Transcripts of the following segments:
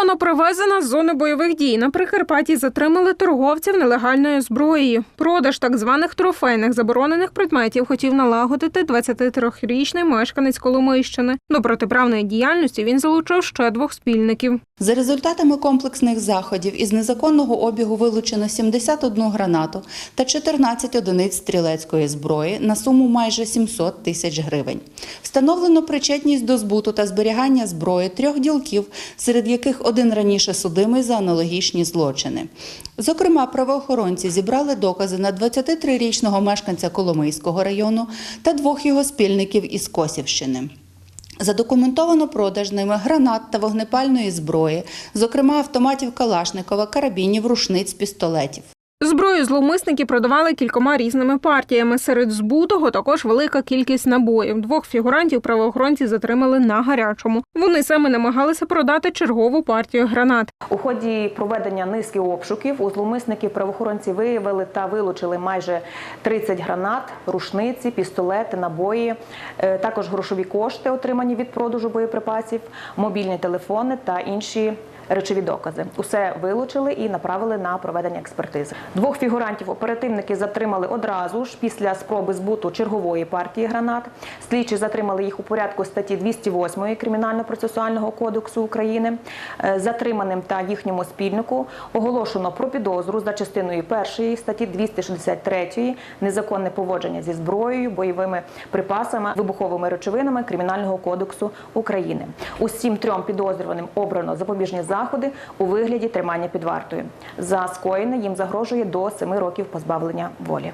Незаконно привезена з зони бойових дій. На Прикарпатті затримали торговців нелегальною зброєю. Продаж так званих трофейних заборонених предметів хотів налагодити 23-річний мешканець Коломийщини. До протиправної діяльності він залучив ще двох спільників. За результатами комплексних заходів із незаконного обігу вилучено 71 гранату та 14 одиниць стрілецької зброї на суму майже 700 тисяч гривень. Встановлено причетність до збуту та зберігання зброї трьох ділків, серед яких один раніше судимий за аналогічні злочини. Зокрема, правоохоронці зібрали докази на 23-річного мешканця Коломийського району та двох його спільників із Косівщини. Задокументовано продаж ними гранат та вогнепальної зброї, зокрема автоматів Калашникова, карабінів, рушниць, пістолетів. Зброю зловмисники продавали кількома різними партіями. Серед збутого також велика кількість набоїв. Двох фігурантів правоохоронці затримали на гарячому. Вони саме намагалися продати чергову партію гранат. У ході проведення низки обшуків у зловмисників правоохоронці виявили та вилучили майже 30 гранат, рушниці, пістолети, набої, е, також грошові кошти, отримані від продажу боєприпасів, мобільні телефони та інші. Речові докази усе вилучили і направили на проведення експертизи. Двох фігурантів оперативники затримали одразу ж після спроби збуту чергової партії гранат. Слідчі затримали їх у порядку статті 208 Кримінально-процесуального кодексу України. Е, Затриманим та їхньому спільнику оголошено про підозру за частиною першої статті 263 незаконне поводження зі зброєю, бойовими припасами, вибуховими речовинами Кримінального кодексу України. Усім трьом підозрюваним обрано запобіжні заходи у вигляді тримання під вартою. За скоєне їм загрожує до 7 років позбавлення волі.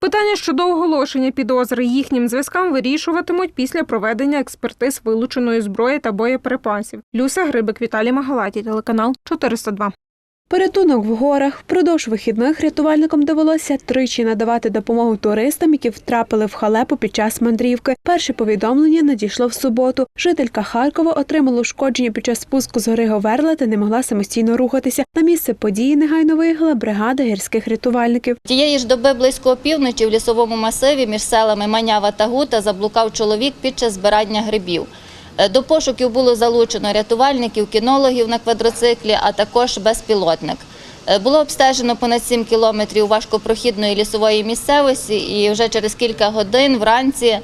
Питання щодо оголошення підозри їхнім зв'язкам вирішуватимуть після проведення експертиз вилученої зброї та боєприпасів. Люся Грибик, Віталій Магалаті, телеканал 402. Порятунок в горах. Впродовж вихідних рятувальникам довелося тричі надавати допомогу туристам, які втрапили в халепу під час мандрівки. Перше повідомлення надійшло в суботу. Жителька Харкова отримала ушкодження під час спуску з гори Говерла та не могла самостійно рухатися. На місце події негайно виїхала бригада гірських рятувальників. Тієї ж доби близько опівночі в лісовому масиві між селами Манява та Гута заблукав чоловік під час збирання грибів. Е, До пошуків було залучено рятувальників, кінологів на квадроциклі, а також безпілотник. Е, Було обстежено понад 7 кілометрів важкопрохідної лісової місцевості і вже через кілька годин вранці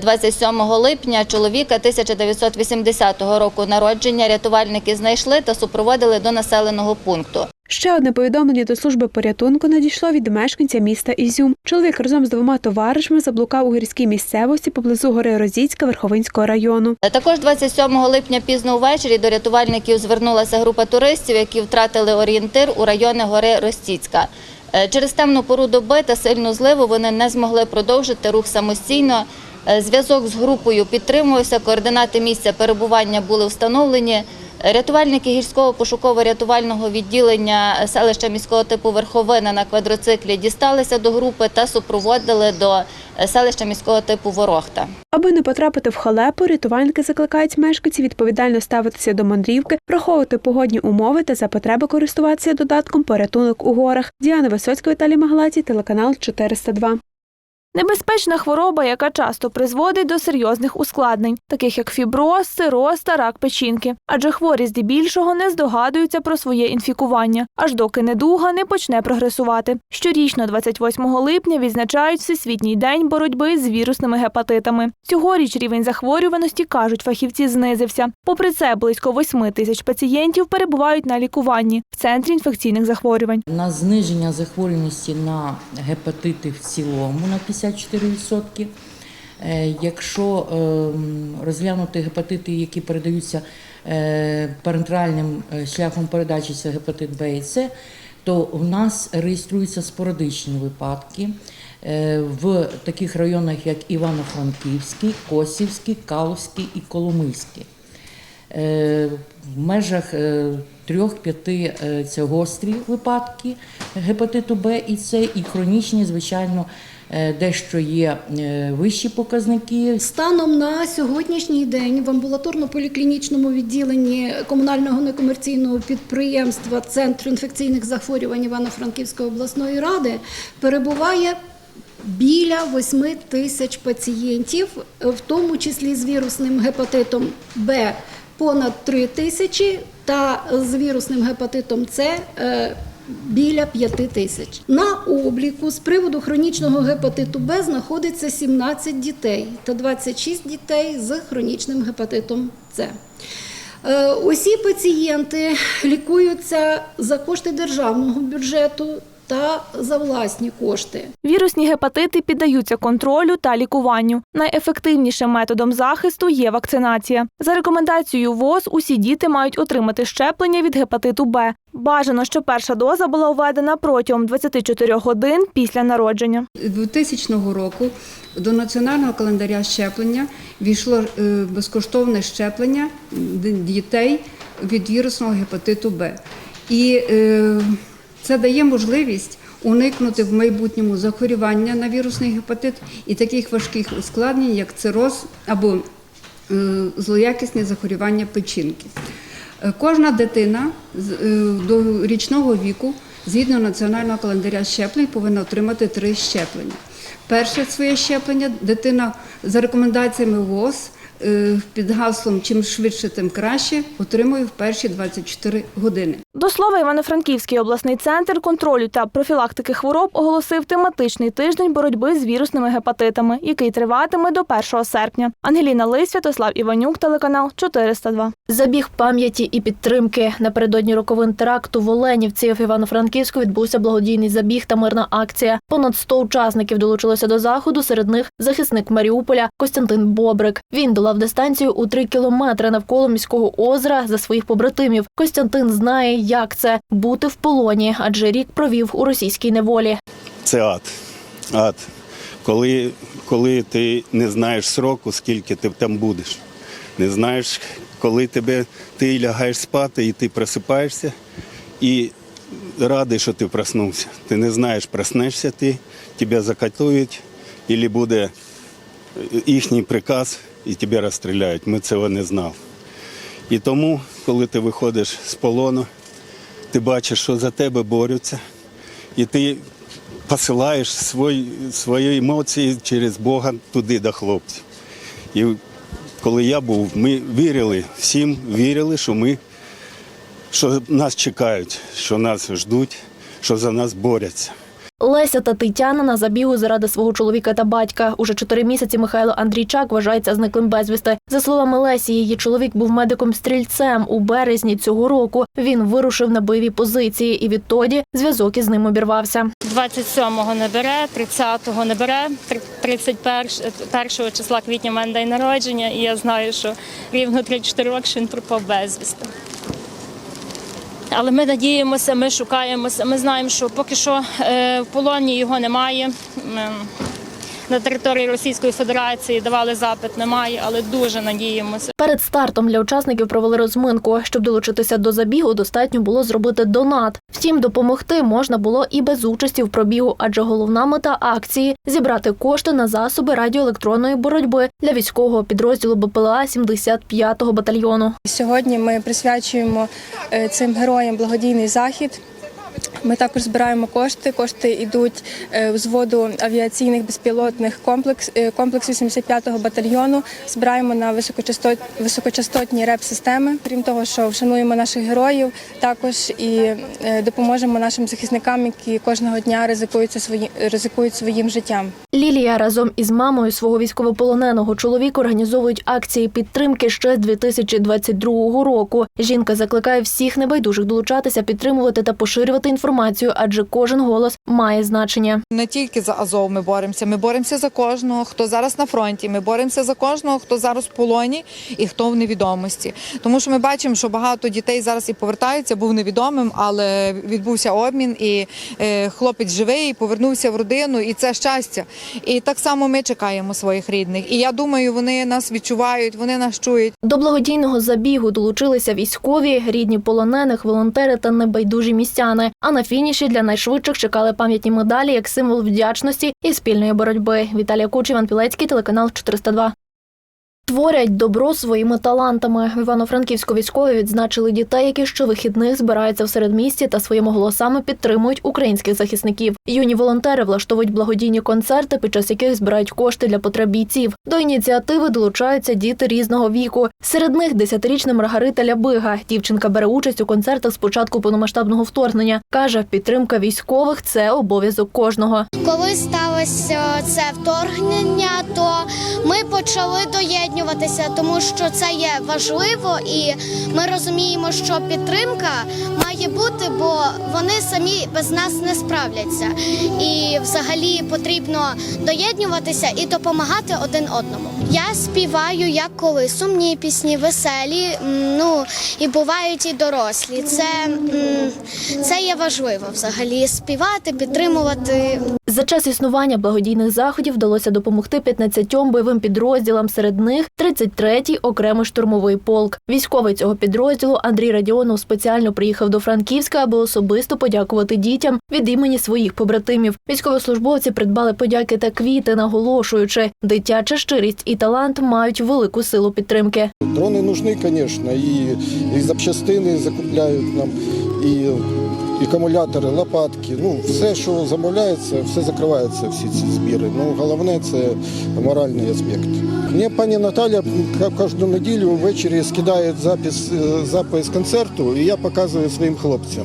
27 липня чоловіка 1980 року народження рятувальники знайшли та супроводили до населеного пункту. Ще одне повідомлення до служби порятунку надійшло від мешканця міста Ізюм. Чоловік разом з двома товаришами заблукав у гірській місцевості поблизу гори Розіцька Верховинського району. Е, Також 27 липня пізно ввечері до рятувальників звернулася група туристів, які втратили орієнтир у районі гори Ростіцька. Е, Через темну пору доби та сильну зливу вони не змогли продовжити рух самостійно. Е, Зв'язок з групою підтримувався, координати місця перебування були встановлені. Рятувальники гірського пошуково-рятувального відділення селища міського типу Верховина на квадроциклі дісталися до групи та супроводили до селища міського типу Ворохта. Аби не потрапити в халепу, рятувальники закликають мешканців відповідально ставитися до мандрівки, враховувати погодні умови та за потреби користуватися додатком порятунок у горах. Діана Висоцька, Віталій Магалаті, телеканал 402. Небезпечна хвороба, яка часто призводить до серйозних ускладнень, таких як фіброз, цироз та рак печінки. Адже хворі здебільшого не здогадуються про своє інфікування, аж доки недуга не почне прогресувати. Щорічно, 28 липня, відзначають Всесвітній день боротьби з вірусними гепатитами. Цьогоріч рівень захворюваності, кажуть фахівці, знизився. Попри це, близько 8 тисяч пацієнтів перебувають на лікуванні в центрі інфекційних захворювань. на зниження захворюваності на гепатити в цілому на 54%. Е, Якщо ем, розглянути гепатити, які передаються е, парентеральним е, шляхом передачі, це гепатит Б і С, то в нас реєструються спорадичні випадки в таких районах, як Івано-Франківський, Косівський, Калузький і Коломийський. В межах е, трьох-п'яти е, це гострі випадки гепатиту Б і С, і хронічні, звичайно, дещо є е, вищі показники. Станом на сьогоднішній день в амбулаторно-поліклінічному відділенні комунального некомерційного підприємства Центру інфекційних захворювань Івано-Франківської обласної ради перебуває біля 8 тисяч пацієнтів, в тому числі з вірусним гепатитом Б понад 3 тисячі, та з вірусним гепатитом С е, біля 5 тисяч. На обліку з приводу хронічного гепатиту Б знаходиться 17 дітей та 26 дітей з хронічним гепатитом С. Е, Усі пацієнти лікуються за кошти державного бюджету та за власні кошти. Вірусні гепатити піддаються контролю та лікуванню. Найефективнішим методом захисту є вакцинація. За рекомендацією ВОЗ усі діти мають отримати щеплення від гепатиту Б. Бажано, щоб перша доза була введена протягом 24 годин після народження. 2000 року до національного календаря щеплення війшло е, безкоштовне щеплення дітей від вірусного гепатиту Б. І е, це дає можливість уникнути в майбутньому захворювання на вірусний гепатит і таких важких ускладнень, як цироз або е, злоякісні захворювання печінки. Е, Кожна дитина е, до річного віку, згідно національного календаря щеплень, повинна отримати три щеплення. Перше своє щеплення дитина за рекомендаціями ВОЗ під гаслом чим швидше, тим краще отримує в перші 24 години. До слова, Івано-Франківський обласний центр контролю та профілактики хвороб оголосив тематичний тиждень боротьби з вірусними гепатитами, який триватиме до 1 серпня. Ангеліна Лис, Святослав Іванюк, телеканал 402. Забіг пам'яті і підтримки напередодні роковин теракту в Оленівці в Івано-Франківську відбувся благодійний забіг та мирна акція. Понад 100 учасників долучилося до заходу. Серед них захисник Маріуполя Костянтин Бобрик. Він долав дистанцію у 3 кілометри навколо міського озера за своїх побратимів. Костянтин знає, як це бути в полоні, адже рік провів у російській неволі. Це ад. Ад. Коли, коли ти не знаєш сроку, скільки ти там будеш. Не знаєш, коли тебе ти лягаєш спати і ти просипаєшся і радий, що ти проснувся. Ти не знаєш, проснешся ти, тебе закатують, або буде їхній приказ і тебе розстріляють. Ми цього не знали. І тому, коли ти виходиш з полону, ти бачиш, що за тебе борються, і ти посилаєш свої, свої емоції через Бога туди до хлопців. І коли я був, ми вірили, всім вірили, що ми що нас чекають, що нас ждуть, що за нас борються. Леся та Тетяна на забігу заради свого чоловіка та батька. Уже чотири місяці Михайло Андрійчак вважається зниклим безвісти. За словами Лесі, її чоловік був медиком-стрільцем у березні цього року. Він вирушив на бойові позиції, і відтоді зв'язок із ним обірвався. 27-го не бере, 30-го не бере, 31 числа квітня в мене день народження, і я знаю, що рівно 3-4 роки він пропав безвісти. Але ми надіємося, ми шукаємося. Ми знаємо, що поки що е, в полоні його немає. На території Російської Федерації давали запит, немає, але дуже надіємося. Перед стартом для учасників провели розминку. Щоб долучитися до забігу, достатньо було зробити донат. Втім, допомогти можна було і без участі в пробігу, адже головна мета акції зібрати кошти на засоби радіоелектронної боротьби для військового підрозділу БПЛА 75-го батальйону. Сьогодні ми присвячуємо е, цим героям благодійний захід. Ми також збираємо кошти. Кошти йдуть е, з воду авіаційних безпілотних комплекс е, комплексів 75-го батальйону. Збираємо на високочастот, високочастотні реп-системи. Крім того, що вшануємо наших героїв, також і е, допоможемо нашим захисникам, які кожного дня ризикують свої ризикують своїм життям. Лілія разом із мамою свого військовополоненого чоловіка організовують акції підтримки ще з 2022 року. Жінка закликає всіх небайдужих долучатися, підтримувати та поширювати інформацію, адже кожен голос має значення. Не тільки за Азов ми боремося, ми боремося за кожного, хто зараз на фронті. Ми боремося за кожного, хто зараз в полоні і хто в невідомості. Тому що ми бачимо, що багато дітей зараз і повертаються, був невідомим, але відбувся обмін, і е, хлопець живий, і повернувся в родину, і це щастя. І так само ми чекаємо своїх рідних. І я думаю, вони нас відчувають, вони нас чують. До благодійного забігу долучилися військові, рідні полонених, волонтери та небайдужі містяни. А на фініші для найшвидших чекали пам'ятні медалі як символ вдячності і спільної боротьби. Віталія Куч, Іван Пілецький, телеканал 402. Творять добро своїми талантами. В Івано-Франківську військові відзначили дітей, які щовихідних збираються в середмісті та своїми голосами підтримують українських захисників. Юні волонтери влаштовують благодійні концерти, під час яких збирають кошти для потреб бійців. До ініціативи долучаються діти різного віку. Серед них десятирічна Маргарита Лябига. Дівчинка бере участь у концертах з початку повномасштабного вторгнення. каже, підтримка військових це обов'язок кожного. Коли сталося це вторгнення, то ми почали доєднюватися, тому що це є важливо, і ми розуміємо, що підтримка має бути, бо вони самі без нас не справляться. І взагалі потрібно доєднюватися і допомагати один одному. Я співаю як коли сумні пісні, веселі, ну і бувають і дорослі. Це, це є важливо взагалі співати, підтримувати. За час існування благодійних заходів вдалося допомогти 15 бойовим підрозділам. Серед них 33-й окремий штурмовий полк. Військовий цього підрозділу Андрій Радіонов спеціально приїхав до Франківська, аби особисто подякувати дітям від імені своїх побратимів. Військовослужбовці придбали подяки та квіти, наголошуючи, дитяча щирість і талант мають велику силу підтримки. Дрони нужны, конечно, і, і запчастини закупляють нам, і, і акумулятори, лопатки. Ну, все, що замовляється, все закривається, всі ці збіри. Ну, головне це моральний аспект. Мені пані Наталя кожну неділю ввечері скидає запис, е, запис концерту, і я показую своїм хлопцям.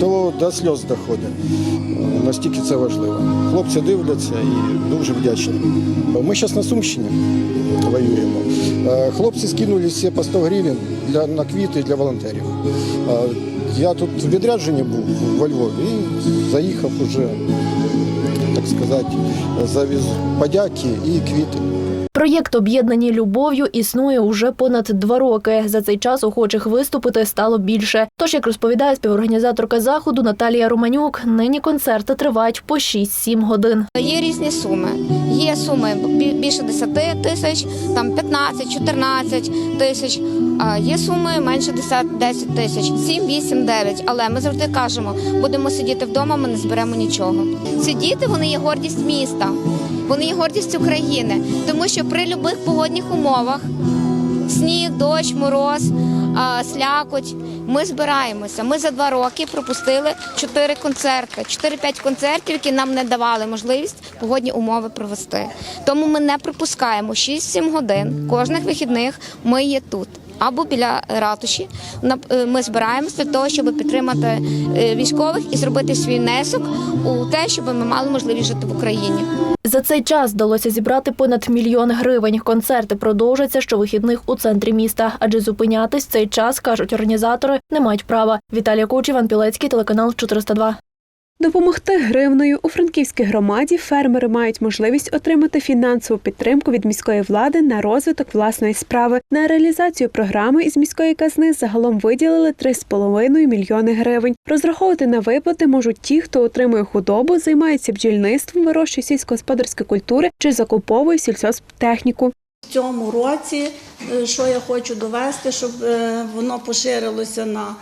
То до сльоз доходить. Е, Настільки це важливо. Хлопці дивляться і дуже вдячні. Ми зараз на Сумщині воюємо. Е, Хлопці скинули всі по 100 гривень для, на квіти для волонтерів. Я тут в відрядженні був во Львові і заїхав уже, так сказати, завіз подяки і квіти. Проєкт об'єднані любов'ю існує уже понад два роки. За цей час охочих виступити стало більше. Тож, як розповідає співорганізаторка заходу Наталія Романюк, нині концерти тривають по 6-7 годин. Є різні суми. Є суми більше 10 тисяч, там 15, 14 тисяч. А є суми менше 10, 10 тисяч, 7, 8, 9. Але ми завжди кажемо, будемо сидіти вдома, ми не зберемо нічого. Ці діти вони є гордість міста, вони є гордість України, тому що при будь-яких погодних умовах сніг, дощ, мороз, слякоть. Ми збираємося. Ми за два роки пропустили чотири концерти, 4-5 концертів, які нам не давали можливість погодні умови провести. Тому ми не пропускаємо 6-7 годин кожних вихідних. Ми є тут. Або біля ратуші е, ми збираємося для того, щоб підтримати е, військових і зробити свій внесок у те, щоб ми мали можливість жити в Україні. За цей час вдалося зібрати понад мільйон гривень. Концерти продовжаться щовихідних у центрі міста, адже зупинятись цей час, кажуть організатори, не мають права. Віталія Коч, Іван Пілецький, телеканал 402. Допомогти гривною у франківській громаді фермери мають можливість отримати фінансову підтримку від міської влади на розвиток власної справи. На реалізацію програми із міської казни загалом виділили 3,5 мільйони гривень. Розраховувати на виплати можуть ті, хто отримує худобу, займається бджільництвом, вирощує сільськогосподарські культури чи закуповує сільсоцтехніку. В цьому році, е, що я хочу довести, щоб е, воно поширилося на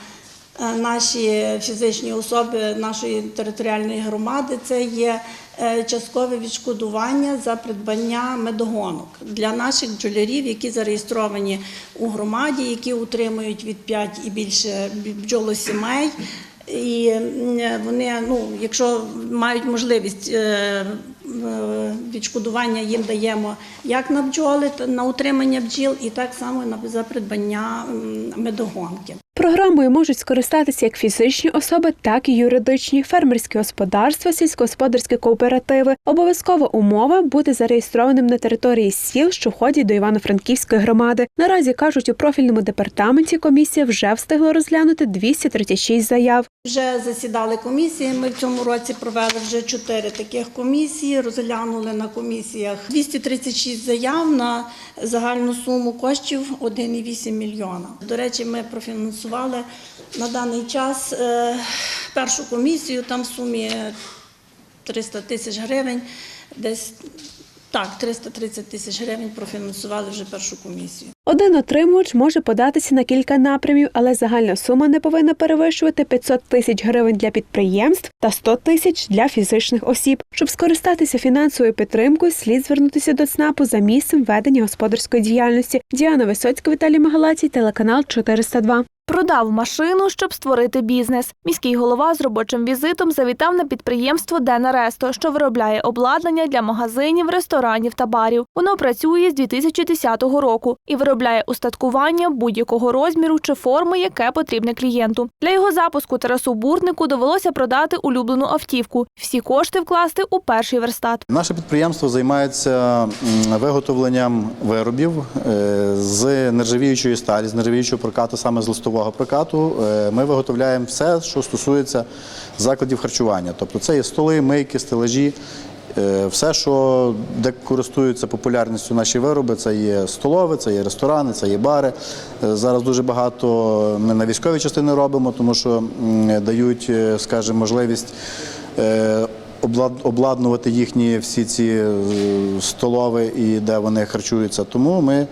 наші фізичні особи нашої територіальної громади, це є е, часткове відшкодування за придбання медогонок для наших бджолярів, які зареєстровані у громаді, які утримують від 5 і більше бджолосімей. І вони, ну, якщо мають можливість е, е, відшкодування їм даємо як на бджоли, на утримання бджіл, і так само на за придбання медогонки. Програмою можуть скористатися як фізичні особи, так і юридичні, фермерські господарства, сільськогосподарські кооперативи. Обов'язкова умова бути зареєстрованим на території сіл, що входять до Івано-Франківської громади. Наразі кажуть, у профільному департаменті комісія вже встигла розглянути 236 заяв. Вже засідали комісії. Ми в цьому році провели вже чотири таких комісії. Розглянули на комісіях 236 заяв на загальну суму коштів 1,8 мільйона. До речі, ми профінансували на даний час е, першу комісію. Там в сумі 300 тисяч гривень. Десь так, 330 тисяч гривень профінансували вже першу комісію. Один отримувач може податися на кілька напрямів, але загальна сума не повинна перевищувати 500 тисяч гривень для підприємств та 100 тисяч для фізичних осіб. Щоб скористатися фінансовою підтримкою, слід звернутися до ЦНАПу за місцем ведення господарської діяльності. Діана Висоцька, Віталій Магалацій, телеканал 402. Продав машину, щоб створити бізнес. Міський голова з робочим візитом завітав на підприємство Дена Ресто, що виробляє обладнання для магазинів, ресторанів та барів. Воно працює з 2010 року і виробляє устаткування будь-якого розміру чи форми, яке потрібне клієнту. Для його запуску Тарасу Буртнику довелося продати улюблену автівку. Всі кошти вкласти у перший верстат. Наше підприємство займається виготовленням виробів е, з нержавіючої сталі, з нержавіючого прокату, саме з листового прокату. Е, Ми виготовляємо все, що стосується закладів харчування. Тобто це є столи, мийки, стелажі. Е, Все, що де користуються популярністю наші вироби, це є столове, це є ресторани, це є бари. Е, Зараз дуже багато ми на військові частини робимо, тому що дають, е, скажімо, можливість обладнувати їхні всі ці столови і де вони харчуються. Тому ми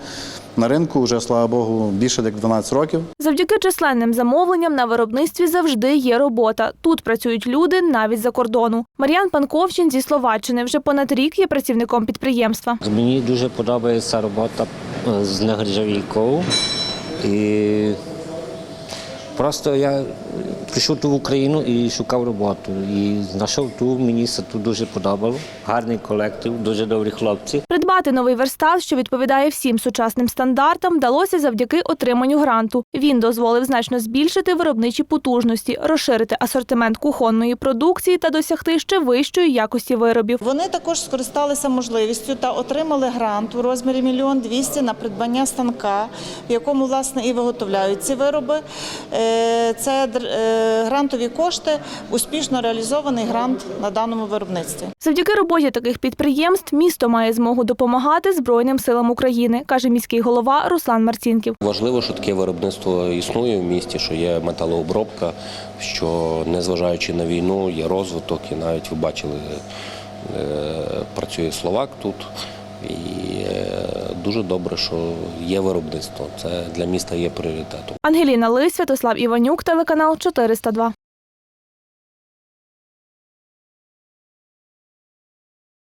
на ринку вже, слава Богу, більше як 12 років. Завдяки численним замовленням на виробництві завжди є робота. Тут працюють люди навіть за кордону. Мар'ян Панковчин зі Словаччини вже понад рік є працівником підприємства. Мені дуже подобається робота е, з негрижавійкою. І просто я прийшов тут в Україну і шукав роботу. І знайшов тут, мені це тут дуже подобало. Гарний колектив, дуже добрі хлопці. Придбати новий верстат, що відповідає всім сучасним стандартам, вдалося завдяки отриманню гранту. Він дозволив значно збільшити виробничі потужності, розширити асортимент кухонної продукції та досягти ще вищої якості виробів. Вони також скористалися можливістю та отримали грант у розмірі мільйон двісті на придбання станка, в якому власне і виготовляють ці вироби. Е, Це грантові кошти, успішно реалізований грант на даному виробництві. Завдяки роботі таких підприємств місто має змогу допомагати Збройним силам України, каже міський голова Руслан Марцінків. Важливо, що таке виробництво існує в місті, що є металообробка, що незважаючи на війну, є розвиток, і навіть ви бачили, е, працює Словак тут. І е, дуже добре, що є виробництво. Це для міста є пріоритетом. Ангеліна Лис, Святослав Іванюк, телеканал 402.